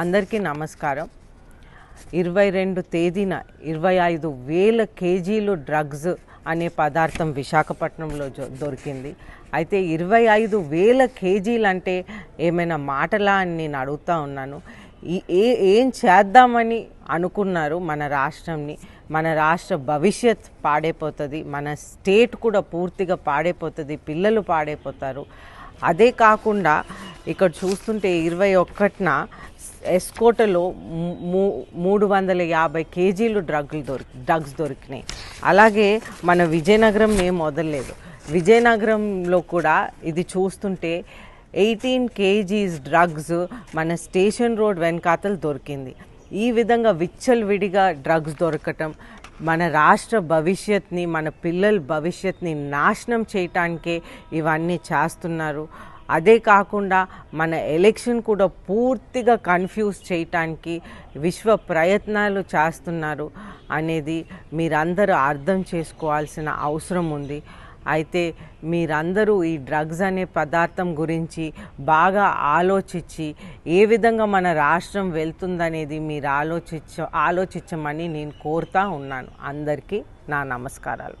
అందరికీ నమస్కారం. ఇరవై రెండు తేదీన ఇరవై ఐదు వేల కేజీలు డ్రగ్స్ అనే పదార్థం విశాఖపట్నంలో దొరికింది. అయితే ఇరవై ఐదు వేల కేజీలు అంటే ఏమైనా మాటలా అని నేను అడుగుతా ఉన్నాను. ఈ ఏ ఏం చేద్దామని అనుకున్నారు మన రాష్ట్రంని? మన రాష్ట్ర భవిష్యత్ పాడైపోతుంది మన స్టేట్ కూడా పూర్తిగా పాడైపోతుంది పిల్లలు పాడైపోతారు. అదే కాకుండా ఇక్కడ చూస్తుంటే ఇరవై ఒక్కటిన ఎస్కోటలో మూ- మూడు వందల యాభై కేజీలు డ్రగ్లు దొరికి డ్రగ్స్ దొరికినాయి. అలాగే మన విజయనగరం ఏం మొదలలేదు. విజయనగరంలో కూడా ఇది చూస్తుంటే ఎయిటీన్ కేజీస్ డ్రగ్స్ మన స్టేషన్ రోడ్ వెనకాతలు దొరికింది. ఈ విధంగా విచ్చలవిడిగా డ్రగ్స్ దొరకటం మన రాష్ట్ర భవిష్యత్ని మన పిల్లల భవిష్యత్ని నాశనం చేయటానికే ఇవన్నీ చేస్తున్నారు. అదే కాకుండా మన ఎలక్షన్ కూడా పూర్తిగా కన్ఫ్యూజ్ చేయటానికి విశ్వ ప్రయత్నాలు చేస్తున్నారు అనేది మీరందరూ అర్థం చేసుకోవాల్సిన అవసరం ఉంది. అయితే మీరందరూ ఈ డ్రగ్స్ అనే పదార్థం గురించి బాగా ఆలోచించి ఏ విధంగా మన రాష్ట్రం వెళ్తుందనేది మీరు ఆలోచించ ఆలోచించమని నేను కోరుతా ఉన్నాను. అందరికీ నా నమస్కారాలు.